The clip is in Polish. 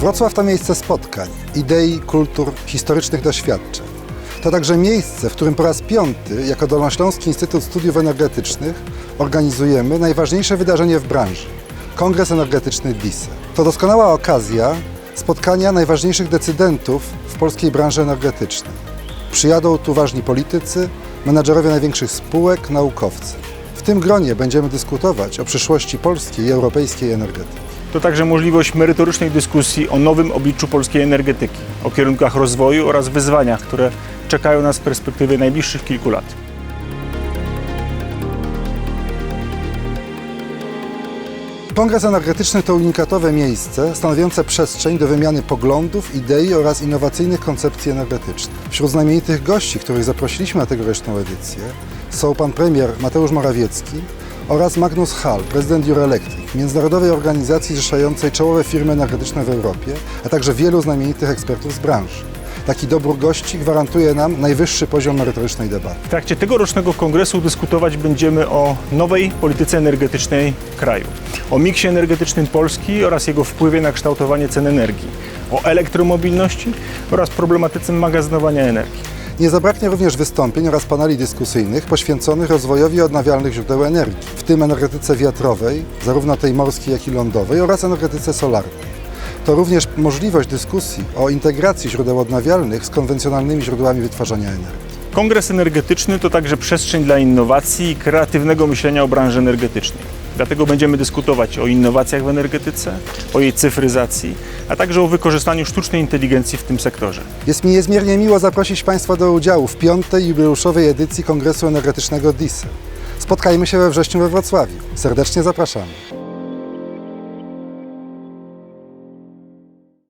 Wrocław to miejsce spotkań, idei, kultur, historycznych doświadczeń. To także miejsce, w którym po raz piąty, jako Dolnośląski Instytut Studiów Energetycznych, organizujemy najważniejsze wydarzenie w branży Kongres Energetyczny DISE. To doskonała okazja spotkania najważniejszych decydentów w polskiej branży energetycznej. Przyjadą tu ważni politycy, menadżerowie największych spółek, naukowcy. W tym gronie będziemy dyskutować o przyszłości polskiej i europejskiej energetyki. To także możliwość merytorycznej dyskusji o nowym obliczu polskiej energetyki, o kierunkach rozwoju oraz wyzwaniach, które czekają nas w perspektywie najbliższych kilku lat. Kongres Energetyczny to unikatowe miejsce stanowiące przestrzeń do wymiany poglądów, idei oraz innowacyjnych koncepcji energetycznych. Wśród znamienitych gości, których zaprosiliśmy na tegoroczną edycję są pan premier Mateusz Morawiecki oraz Magnus Hall, prezydent Eurelectric, międzynarodowej organizacji zrzeszającej czołowe firmy energetyczne w Europie, a także wielu znamienitych ekspertów z branży. Taki dobór gości gwarantuje nam najwyższy poziom merytorycznej debaty. W trakcie tegorocznego kongresu dyskutować będziemy o nowej polityce energetycznej kraju, o miksie energetycznym Polski oraz jego wpływie na kształtowanie cen energii, o elektromobilności oraz problematyce magazynowania energii. Nie zabraknie również wystąpień oraz paneli dyskusyjnych poświęconych rozwojowi odnawialnych źródeł energii, w tym energetyce wiatrowej, zarówno tej morskiej, jak i lądowej, oraz energetyce solarnej. To również możliwość dyskusji o integracji źródeł odnawialnych z konwencjonalnymi źródłami wytwarzania energii. Kongres energetyczny to także przestrzeń dla innowacji i kreatywnego myślenia o branży energetycznej. Dlatego będziemy dyskutować o innowacjach w energetyce, o jej cyfryzacji, a także o wykorzystaniu sztucznej inteligencji w tym sektorze. Jest mi niezmiernie miło zaprosić Państwa do udziału w piątej jubileuszowej edycji Kongresu Energetycznego DISE. Spotkajmy się we wrześniu we Wrocławiu. Serdecznie zapraszamy.